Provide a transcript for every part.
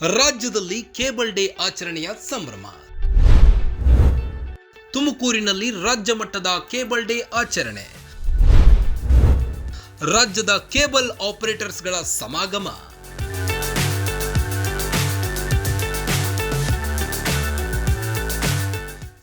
ರಾಜ್ಯದಲ್ಲಿ cable day ಆಚರಣೆಯ ಸಂಭ್ರಮ. ತುಮಕೂರಿನಲ್ಲಿ ರಾಜ್ಯ ಮಟ್ಟದ ಕೇಬಲ್ ಡೇ ಆಚರಣೆ. ರಾಜ್ಯದ ಕೇಬಲ್ ಆಪರೇಟರ್ಸ್ಗಳ ಸಮಾಗಮ.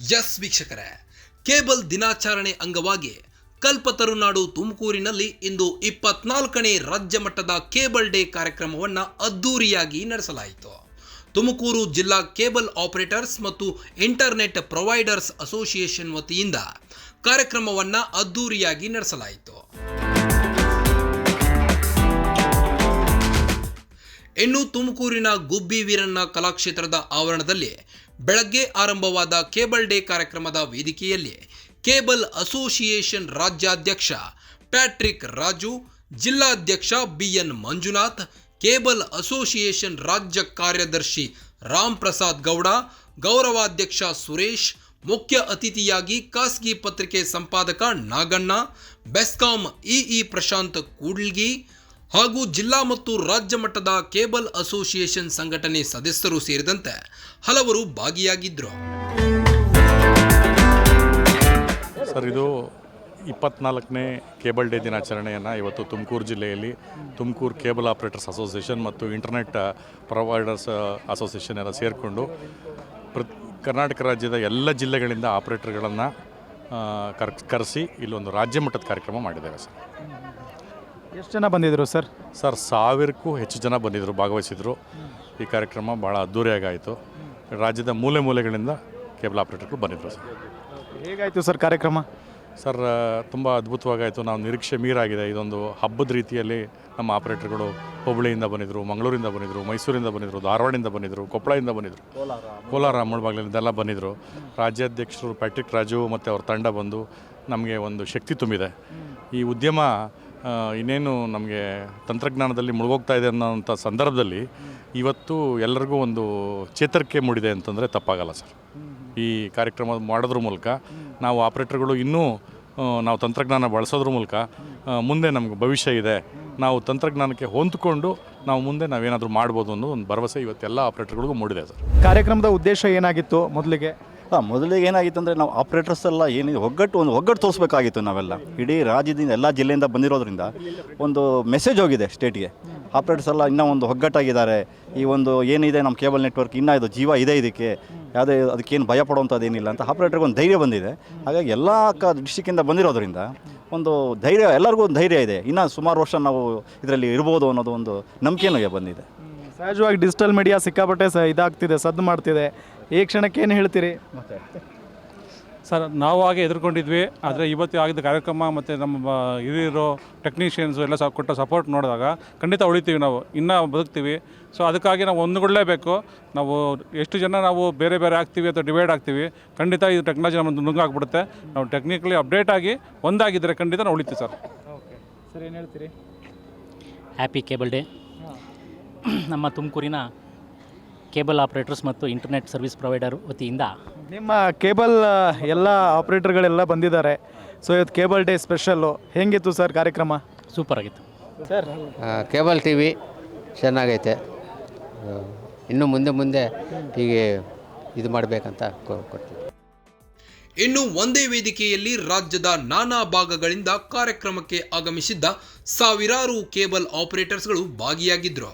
ಎಸ್ ವೀಕ್ಷಕರೇ, ಕೇಬಲ್ ದಿನಾಚರಣೆ ಅಂಗವಾಗಿ ಕಲ್ಪತರುನಾಡು ತುಮಕೂರಿನಲ್ಲಿ ಇಂದು ಇಪ್ಪತ್ನಾಲ್ಕನೇ ರಾಜ್ಯ ಮಟ್ಟದ ಕೇಬಲ್ ಡೇ ಕಾರ್ಯಕ್ರಮವನ್ನು ಅದ್ದೂರಿಯಾಗಿ ನಡೆಸಲಾಯಿತು. ತುಮಕೂರು ಜಿಲ್ಲಾ ಕೇಬಲ್ ಆಪರೇಟರ್ಸ್ ಮತ್ತು ಇಂಟರ್ನೆಟ್ ಪ್ರೊವೈಡರ್ಸ್ ಅಸೋಸಿಯೇಷನ್ ವತಿಯಿಂದ ಕಾರ್ಯಕ್ರಮವನ್ನು ಅದ್ದೂರಿಯಾಗಿ ನಡೆಸಲಾಯಿತು. ಇನ್ನು ತುಮಕೂರಿನ ಗುಬ್ಬಿ ವೀರಣ್ಣ ಕಲಾಕ್ಷೇತ್ರದ ಆವರಣದಲ್ಲಿ ಬೆಳಗ್ಗೆ ಆರಂಭವಾದ ಕೇಬಲ್ ಡೇ ಕಾರ್ಯಕ್ರಮದ ವೇದಿಕೆಯಲ್ಲಿ ಕೇಬಲ್ ಅಸೋಸಿಯೇಷನ್ ರಾಜ್ಯಾಧ್ಯಕ್ಷ ಪ್ಯಾಟ್ರಿಕ್ ರಾಜು, ಜಿಲ್ಲಾಧ್ಯಕ್ಷ ಬಿಎನ್ ಮಂಜುನಾಥ್, ಕೇಬಲ್ ಅಸೋಸಿಯೇಷನ್ ರಾಜ್ಯ ಕಾರ್ಯದರ್ಶಿ ರಾಮ್ ಪ್ರಸಾದ್ ಗೌಡ, ಗೌರವಾಧ್ಯಕ್ಷ ಸುರೇಶ್, ಮುಖ್ಯ ಅತಿಥಿಯಾಗಿ ಖಾಸಗಿ ಪತ್ರಿಕೆ ಸಂಪಾದಕ ನಾಗಣ್ಣ, ಬೆಸ್ಕಾಂ ಇಇ ಪ್ರಶಾಂತ್ ಕೂಡ್ಲ್ಗಿ ಹಾಗೂ ಜಿಲ್ಲಾ ಮತ್ತು ರಾಜ್ಯ ಮಟ್ಟದ ಕೇಬಲ್ ಅಸೋಸಿಯೇಷನ್ ಸಂಘಟನೆ ಸದಸ್ಯರು ಸೇರಿದಂತೆ ಹಲವರು ಭಾಗಿಯಾಗಿದ್ದರು. ಸರ್ ಇದು ಇಪ್ಪತ್ನಾಲ್ಕನೇ ಕೇಬಲ್ ಡೇ ದಿನಾಚರಣೆಯನ್ನು ಇವತ್ತು ತುಮಕೂರು ಜಿಲ್ಲೆಯಲ್ಲಿ ತುಮಕೂರು ಕೇಬಲ್ ಆಪ್ರೇಟರ್ಸ್ ಅಸೋಸಿಯೇಷನ್ ಮತ್ತು ಇಂಟರ್ನೆಟ್ ಪ್ರೊವೈಡರ್ಸ್ ಅಸೋಸಿಯೇಷನ್ ಎಲ್ಲ ಸೇರಿಕೊಂಡು ಪ್ರ ಕರ್ನಾಟಕ ರಾಜ್ಯದ ಎಲ್ಲ ಜಿಲ್ಲೆಗಳಿಂದ ಆಪ್ರೇಟರ್ಗಳನ್ನು ಕರ್ ಕರೆಸಿ ಇಲ್ಲೊಂದು ರಾಜ್ಯ ಮಟ್ಟದ ಕಾರ್ಯಕ್ರಮ ಮಾಡಿದ್ದೇವೆ ಸರ್. ಎಷ್ಟು ಜನ ಬಂದಿದ್ದರು ಸರ್? ಸರ್ ಸಾವಿರಕ್ಕೂ ಹೆಚ್ಚು ಜನ ಬಂದಿದ್ದರು ಭಾಗವಹಿಸಿದರು. ಈ ಕಾರ್ಯಕ್ರಮ ಭಾಳ ಅದ್ಧೂರಿಯಾಗಾಯಿತು ರಾಜ್ಯದ ಮೂಲೆ ಮೂಲೆಗಳಿಂದ ಕೇಬಲ್ ಆಪ್ರೇಟರ್ಗಳು ಬಂದಿದ್ದರು ಸರ್. ಹೇಗಾಯಿತು ಸರ್ ಕಾರ್ಯಕ್ರಮ? ಸರ್ ತುಂಬ ಅದ್ಭುತವಾಗಾಯಿತು. ನಾವು ನಿರೀಕ್ಷೆ ಮೀರಾಗಿದೆ. ಇದೊಂದು ಹಬ್ಬದ ರೀತಿಯಲ್ಲಿ ನಮ್ಮ ಆಪರೇಟರ್ಗಳು ಹುಬ್ಬಳ್ಳಿಯಿಂದ ಬಂದಿದ್ದರು ಮಂಗಳೂರಿಂದ ಬಂದಿದ್ದರು ಮೈಸೂರಿಂದ ಬಂದಿದ್ದರು ಧಾರವಾಡದಿಂದ ಬಂದಿದ್ದರು ಕೊಪ್ಪಳದಿಂದ ಬಂದಿದ್ದರು ಕೋಲಾರ ಮುಳಬಾಗಿಲಿಂದೆಲ್ಲ ಬಂದಿದ್ದರು ರಾಜ್ಯಾಧ್ಯಕ್ಷರು ಪ್ಯಾಟ್ರಿಕ್ ರಾಜು ಮತ್ತು ಅವ್ರ ತಂಡ ಬಂದು ನಮಗೆ ಒಂದು ಶಕ್ತಿ ತುಂಬಿದೆ. ಈ ಉದ್ಯಮ ಇನ್ನೇನು ನಮಗೆ ತಂತ್ರಜ್ಞಾನದಲ್ಲಿ ಮುಳುಗೋಗ್ತಾ ಇದೆ ಅನ್ನೋಂಥ ಸಂದರ್ಭದಲ್ಲಿ ಇವತ್ತು ಎಲ್ಲರಿಗೂ ಒಂದು ಚೇತರಿಕೆ ಮೂಡಿದೆ ಅಂತಂದರೆ ತಪ್ಪಾಗಲ್ಲ ಸರ್. ಈ ಕಾರ್ಯಕ್ರಮ ಮಾಡೋದ್ರ ಮೂಲಕ ನಾವು ಆಪ್ರೇಟರ್ಗಳು ಇನ್ನೂ ನಾವು ತಂತ್ರಜ್ಞಾನ ಬಳಸೋದ್ರ ಮೂಲಕ ಮುಂದೆ ನಮಗೆ ಭವಿಷ್ಯ ಇದೆ. ನಾವು ತಂತ್ರಜ್ಞಾನಕ್ಕೆ ಹೊಂದ್ಕೊಂಡು ನಾವು ಮುಂದೆ ನಾವೇನಾದರೂ ಮಾಡ್ಬೋದು ಅನ್ನೋ ಒಂದು ಭರವಸೆ ಇವತ್ತೆಲ್ಲ ಆಪ್ರೇಟರ್ಗಳಿಗೂ ಮೂಡಿದೆ ಸರ್. ಕಾರ್ಯಕ್ರಮದ ಉದ್ದೇಶ ಏನಾಗಿತ್ತು ಮೊದಲಿಗೆ? ಹಾಂ ಮೊದಲಿಗೆ ಏನಾಗಿತ್ತು ಅಂದರೆ ನಾವು ಆಪ್ರೇಟರ್ಸ್ ಎಲ್ಲ ಏನು ಒಗ್ಗಟ್ಟು ಒಂದು ಒಗ್ಗಟ್ಟು ತೋರಿಸ್ಬೇಕಾಗಿತ್ತು ನಾವೆಲ್ಲ. ಇಡೀ ರಾಜ್ಯದಿಂದ ಎಲ್ಲ ಜಿಲ್ಲೆಯಿಂದ ಬಂದಿರೋದ್ರಿಂದ ಒಂದು ಮೆಸೇಜ್ ಹೋಗಿದೆ ಸ್ಟೇಟ್ಗೆ. ಆಪ್ರೇಟರ್ಸ್ ಎಲ್ಲ ಇನ್ನೂ ಒಂದು ಒಗ್ಗಟ್ಟಾಗಿದ್ದಾರೆ. ಈ ಒಂದು ಏನಿದೆ ನಮ್ಮ ಕೇಬಲ್ ನೆಟ್ವರ್ಕ್ ಇನ್ನೂ ಇದು ಜೀವ ಇದೆ ಇದಕ್ಕೆ. ಯಾವುದೇ ಅದಕ್ಕೇನು ಭಯ ಪಡುವಂಥದ್ದು ಏನಿಲ್ಲ ಅಂತ ಆಪ್ರೇಟರ್ಗೆ ಒಂದು ಧೈರ್ಯ ಬಂದಿದೆ. ಹಾಗಾಗಿ ಎಲ್ಲ ಕ ಡಿಸ್ಟಿಕ್ಕಿಂದ ಬಂದಿರೋದ್ರಿಂದ ಒಂದು ಧೈರ್ಯ ಎಲ್ಲರಿಗೂ ಒಂದು ಧೈರ್ಯ ಇದೆ. ಇನ್ನೂ ಸುಮಾರು ವರ್ಷ ನಾವು ಇದರಲ್ಲಿ ಇರ್ಬೋದು ಅನ್ನೋದು ಒಂದು ನಂಬಿಕೆನೂ ಬಂದಿದೆ. ಸಹಜವಾಗಿ ಡಿಜಿಟಲ್ ಮೀಡಿಯಾ ಸಿಕ್ಕಾಪಟ್ಟೆ ಸ ಇದಾಗ್ತಿದೆ ಸದ್ದು ಮಾಡ್ತಿದೆ. ಈ ಕ್ಷಣಕ್ಕೆ ಏನು ಹೇಳ್ತೀರಿ ಸರ್ ನಾವು ಹಾಗೆ ಎದುರ್ಕೊಂಡಿದ್ವಿ ಆದರೆ ಇವತ್ತು ಆಗಿದ್ದ ಕಾರ್ಯಕ್ರಮ ಮತ್ತು ನಮ್ಮ ಹಿರಿಯರೋ ಟೆಕ್ನಿಷಿಯನ್ಸು ಎಲ್ಲ ಸ ಕೊಟ್ಟ ಸಪೋರ್ಟ್ ನೋಡಿದಾಗ ಖಂಡಿತ ಉಳಿತೀವಿ ನಾವು ಇನ್ನೂ ಬದುಕ್ತೀವಿ. ಸೊ ಅದಕ್ಕಾಗಿ ನಾವು ಒಂದುಗೊಳ್ಳೇಬೇಕು ನಾವು ಎಷ್ಟು ಜನ ನಾವು ಬೇರೆ ಬೇರೆ ಆಗ್ತೀವಿ ಅಥವಾ ಡಿವೈಡ್ ಆಗ್ತೀವಿ ಖಂಡಿತ ಇದು ಟೆಕ್ನಾಲಜಿ ನಮ್ಮನ್ನು ನುಂಗಾಗ್ಬಿಡುತ್ತೆ. ನಾವು ಟೆಕ್ನಿಕಲಿ ಅಪ್ಡೇಟ್ ಆಗಿ ಒಂದಾಗಿದ್ದರೆ ಖಂಡಿತ ನಾವು ಉಳಿತೀವಿ ಸರ್. ಓಕೆ ಸರ್ ಏನು ಹೇಳ್ತೀರಿ? ಹ್ಯಾಪಿ ಕೇಬಲ್ ಡೇ ನಮ್ಮ ತುಮಕೂರಿನ ಕೇಬಲ್ ಆಪರೇಟರ್ಸ್ ಮತ್ತು ಇಂಟರ್ನೆಟ್ ಸರ್ವಿಸ್ ಪ್ರೊವೈಡರ್ ವತಿಯಿಂದ? ನಿಮ್ಮ ಕೇಬಲ್ ಎಲ್ಲ ಆಪ್ರೇಟರ್ಗಳೆಲ್ಲ ಬಂದಿದ್ದಾರೆ. ಸೊ ಇವತ್ತು ಕೇಬಲ್ ಡೇ ಸ್ಪೆಷಲ್ಲು ಹೆಂಗಿತ್ತು ಸರ್ ಕಾರ್ಯಕ್ರಮ? ಸೂಪರ್ ಆಗಿತ್ತು. ಸರ್ ಕೇಬಲ್ ಟಿ ವಿ ಚೆನ್ನಾಗೈತೆ. ಇನ್ನು ಮುಂದೆ ಮುಂದೆ ಹೀಗೆ ಇದು ಮಾಡಬೇಕಂತ ಕೊಡ್ತೀವಿ ಇನ್ನು ಒಂದೇ ವೇದಿಕೆಯಲ್ಲಿ ರಾಜ್ಯದ ನಾನಾ ಭಾಗಗಳಿಂದ ಕಾರ್ಯಕ್ರಮಕ್ಕೆ ಆಗಮಿಸಿದ್ದ ಸಾವಿರಾರು ಕೇಬಲ್ ಆಪರೇಟರ್ಸ್ಗಳು ಭಾಗಿಯಾಗಿದ್ದರು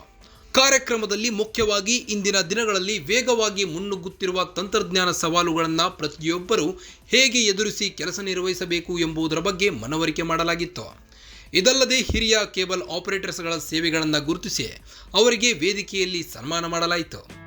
ಕಾರ್ಯಕ್ರಮದಲ್ಲಿ ಮುಖ್ಯವಾಗಿ ಇಂದಿನ ದಿನಗಳಲ್ಲಿ ವೇಗವಾಗಿ ಮುನ್ನುಗ್ಗುತ್ತಿರುವ ತಂತ್ರಜ್ಞಾನ ಸವಾಲುಗಳನ್ನು ಪ್ರತಿಯೊಬ್ಬರು ಹೇಗೆ ಎದುರಿಸಿ ಕೆಲಸ ನಿರ್ವಹಿಸಬೇಕು ಎಂಬುದರ ಬಗ್ಗೆ ಮನವರಿಕೆ ಮಾಡಲಾಗಿತ್ತು. ಇದಲ್ಲದೆ ಹಿರಿಯ ಕೇಬಲ್ ಆಪರೇಟರ್ಸ್ಗಳ ಸೇವೆಗಳನ್ನು ಗುರುತಿಸಿ ಅವರಿಗೆ ವೇದಿಕೆಯಲ್ಲಿ ಸನ್ಮಾನ ಮಾಡಲಾಯಿತು.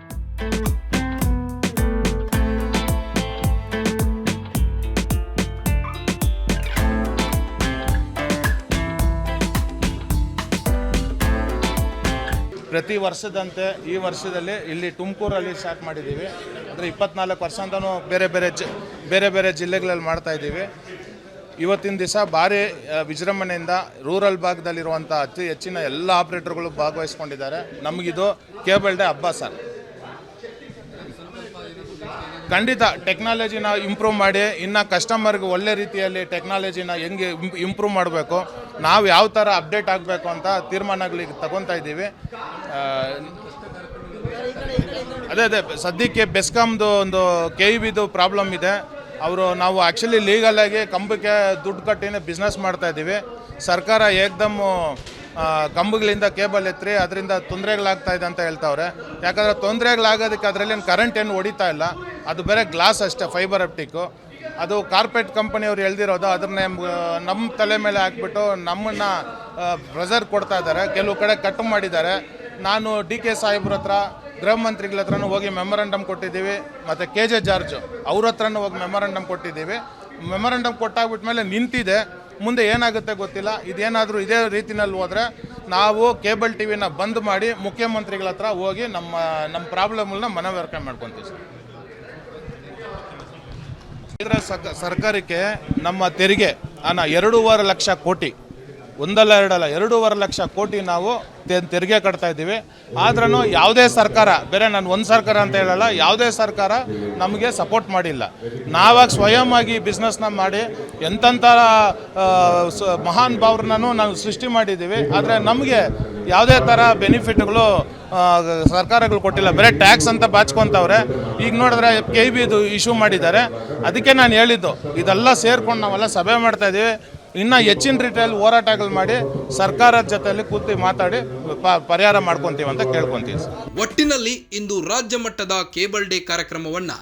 ಪ್ರತಿ ವರ್ಷದಂತೆ ಈ ವರ್ಷದಲ್ಲಿ ಇಲ್ಲಿ ತುಮಕೂರಲ್ಲಿ ಸ್ಟಾರ್ಟ್ ಮಾಡಿದ್ದೀವಿ. ಅಂದರೆ ಇಪ್ಪತ್ನಾಲ್ಕು ವರ್ಷ ಅಂತಲೂ ಬೇರೆ ಬೇರೆ ಜ, ಬೇರೆ ಬೇರೆ ಜಿಲ್ಲೆಗಳಲ್ಲಿ ಮಾಡ್ತಾ ಇದ್ದೀವಿ. ಇವತ್ತಿನ ದಿವಸ ಭಾರಿ ವಿಜೃಂಭಣೆಯಿಂದ ರೂರಲ್ ಭಾಗದಲ್ಲಿರುವಂಥ ಅತಿ ಹೆಚ್ಚಿನ ಎಲ್ಲ ಆಪ್ರೇಟರ್ಗಳು ಭಾಗವಹಿಸ್ಕೊಂಡಿದ್ದಾರೆ. ನಮಗಿದು ಕೇಬಲ್ ಡೇ ಹಬ್ಬ ಸರ್. ಖಂಡಿತ ಟೆಕ್ನಾಲಜಿನ ಇಂಪ್ರೂವ್ ಮಾಡಿ ಇನ್ನು ಕಸ್ಟಮರ್ಗೆ ಒಳ್ಳೆ ರೀತಿಯಲ್ಲಿ ಟೆಕ್ನಾಲಜಿನ ಹೆಂಗೆ ಇಂಪ್ರೂವ್ ಮಾಡಬೇಕು ನಾವು ಯಾವ ಥರ ಅಪ್ಡೇಟ್ ಆಗಬೇಕು ಅಂತ ತೀರ್ಮಾನಗಳಿಗೆ ತಗೊತಾ ಇದ್ದೀವಿ. ಅದೇ ಅದೇ ಸದ್ಯಕ್ಕೆ ಬೆಸ್ಕಾಮ್ದು ಒಂದು ಕೆ ಇ ಬಿದು ಪ್ರಾಬ್ಲಮ್ ಇದೆ. ಅವರು ನಾವು ಆ್ಯಕ್ಚುಲಿ ಲೀಗಲಾಗಿ ಕಂಬಕ್ಕೆ ದುಡ್ಡು ಕಟ್ಟಿನೇ ಬಿಸ್ನೆಸ್ ಮಾಡ್ತಾ ಇದ್ದೀವಿ. ಸರ್ಕಾರ ಏಕ್ದಮ್ ಆ, ಕಂಬಗಳಿಂದ ಕೇಬಲ್ ಎತ್ತಿ ಅದರಿಂದ ತೊಂದರೆಗಳಾಗ್ತಾ ಇದೆ ಅಂತ ಹೇಳ್ತಾವ್ರೆ. ಯಾಕಂದರೆ ತೊಂದರೆಗಳಾಗೋದಕ್ಕೆ ಅದರಲ್ಲಿ ಕರೆಂಟ್ ಏನು ಹೊಡಿತಾ ಇಲ್ಲ. ಅದು ಬೇರೆ ಗ್ಲಾಸ್ ಅಷ್ಟೇ ಫೈಬರ್ ಅಪ್ಟಿಕ್ಕು ಅದು ಕಾರ್ಪೊರೇಟ್ ಕಂಪನಿಯವ್ರು ಎಳ್ದಿರೋದು ಅದನ್ನ ನಮ್ಮ ತಲೆ ಮೇಲೆ ಹಾಕ್ಬಿಟ್ಟು ನಮ್ಮನ್ನು ಪ್ರೆಸರ್ ಕೊಡ್ತಾ ಇದ್ದಾರೆ. ಕೆಲವು ಕಡೆ ಕಟ್ ಮಾಡಿದ್ದಾರೆ. ನಾನು ಡಿ ಕೆ ಸಾಹೇಬ್ರ ಹತ್ರ, ಗೃಹ ಮಂತ್ರಿಗಳ ಹತ್ರನೂ ಹೋಗಿ ಮೆಮೊರಂಡಮ್ ಕೊಟ್ಟಿದ್ದೀವಿ. ಮತ್ತು ಕೆ ಜೆ ಜಾರ್ಜ್ ಅವ್ರ ಹತ್ರನೂ ಹೋಗಿ ಮೆಮೊರಂಡಮ್ ಕೊಟ್ಟಿದ್ದೀವಿ. ಮೆಮೊರಂಡಮ್ ಕೊಟ್ಟಾಗ್ಬಿಟ್ಮೇಲೆ ನಿಂತಿದೆ. ಮುಂದೆ ಏನಾಗುತ್ತೆ ಗೊತ್ತಿಲ್ಲ. ಇದೇನಾದರೂ ಇದೇ ರೀತಿನಲ್ಲಿ ಹೋದರೆ ನಾವು ಕೇಬಲ್ ಟಿ ವಿನ ಬಂದ್ ಮಾಡಿ ಮುಖ್ಯಮಂತ್ರಿಗಳ ಹತ್ರ ಹೋಗಿ ನಮ್ಮ ನಮ್ಮ ಪ್ರಾಬ್ಲಮ್ನ ಮನವರಿಕೆ ಮಾಡ್ಕೊತೀವಿ ಸರ್. ಇದರ ಸರ್ಕಾರಕ್ಕೆ ನಮ್ಮ ತೆರಿಗೆ ಹಣ ಎರಡೂವರೆ ಲಕ್ಷ ಕೋಟಿ ಒಂದಲ್ಲ ಎರಡಲ್ಲ, ಎರಡೂವರೆ ಲಕ್ಷ ಕೋಟಿ ನಾವು ತೆರಿಗೆ ಕಟ್ತಾ ಇದ್ದೀವಿ. ಆದ್ರೂ ಯಾವುದೇ ಸರ್ಕಾರ, ಬೇರೆ ನಾನು ಒಂದು ಸರ್ಕಾರ ಅಂತ ಹೇಳಲ್ಲ, ಯಾವುದೇ ಸರ್ಕಾರ ನಮಗೆ ಸಪೋರ್ಟ್ ಮಾಡಿಲ್ಲ. ನಾವಾಗ ಸ್ವಯಂ ಆಗಿ ಬಿಸ್ನೆಸ್ನ ಮಾಡಿ ಎಂತೆಂಥ ಮಹಾನ್ ಭಾವ್ರನ್ನೂ ನಾವು ಸೃಷ್ಟಿ ಮಾಡಿದ್ದೀವಿ. ಆದರೆ ನಮಗೆ ಯಾವುದೇ ಥರ ಬೆನಿಫಿಟ್ಗಳು ಸರ್ಕಾರಗಳು ಕೊಟ್ಟಿಲ್ಲ. ಬೇರೆ ಟ್ಯಾಕ್ಸ್ ಅಂತ ಬಾಚ್ಕೊತವ್ರೆ. ಈಗ ನೋಡಿದ್ರೆ ಕೆ ಬಿದು ಇಶ್ಯೂ ಮಾಡಿದ್ದಾರೆ. ಅದಕ್ಕೆ ನಾನು ಹೇಳಿದ್ದು, ಇದೆಲ್ಲ ಸೇರ್ಕೊಂಡು ನಾವೆಲ್ಲ ಸಭೆ ಮಾಡ್ತಾ ಇದ್ದೀವಿ. ಇನ್ನು ಹೆಚ್ಚಿನ ರೀತಿಯಲ್ಲಿ ಹೋರಾಟಗಳು ಮಾಡಿ ಸರ್ಕಾರದ ಜೊತೆಯಲ್ಲಿ ಕೂತು ಮಾತಾಡಿ ಪ- ಪರಿಹಾರ ಮಾಡ್ಕೊತೀವಿ ಅಂತ ಕೇಳ್ಕೊತೀವಿ ಸರ್. ಒಟ್ಟಿನಲ್ಲಿ ಇಂದು ರಾಜ್ಯ ಮಟ್ಟದ ಕೇಬಲ್ ಡೇ ಕಾರ್ಯಕ್ರಮವನ್ನು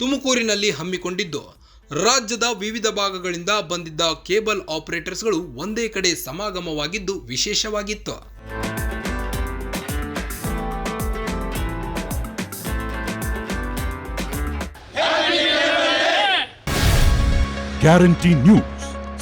ತುಮಕೂರಿನಲ್ಲಿ ಹಮ್ಮಿಕೊಂಡಿದ್ದು ರಾಜ್ಯದ ವಿವಿಧ ಭಾಗಗಳಿಂದ ಬಂದಿದ್ದ ಕೇಬಲ್ ಆಪರೇಟರ್ಸ್ಗಳು ಒಂದೇ ಕಡೆ ಸಮಾಗಮವಾಗಿದ್ದು ವಿಶೇಷವಾಗಿತ್ತು. Guarantee news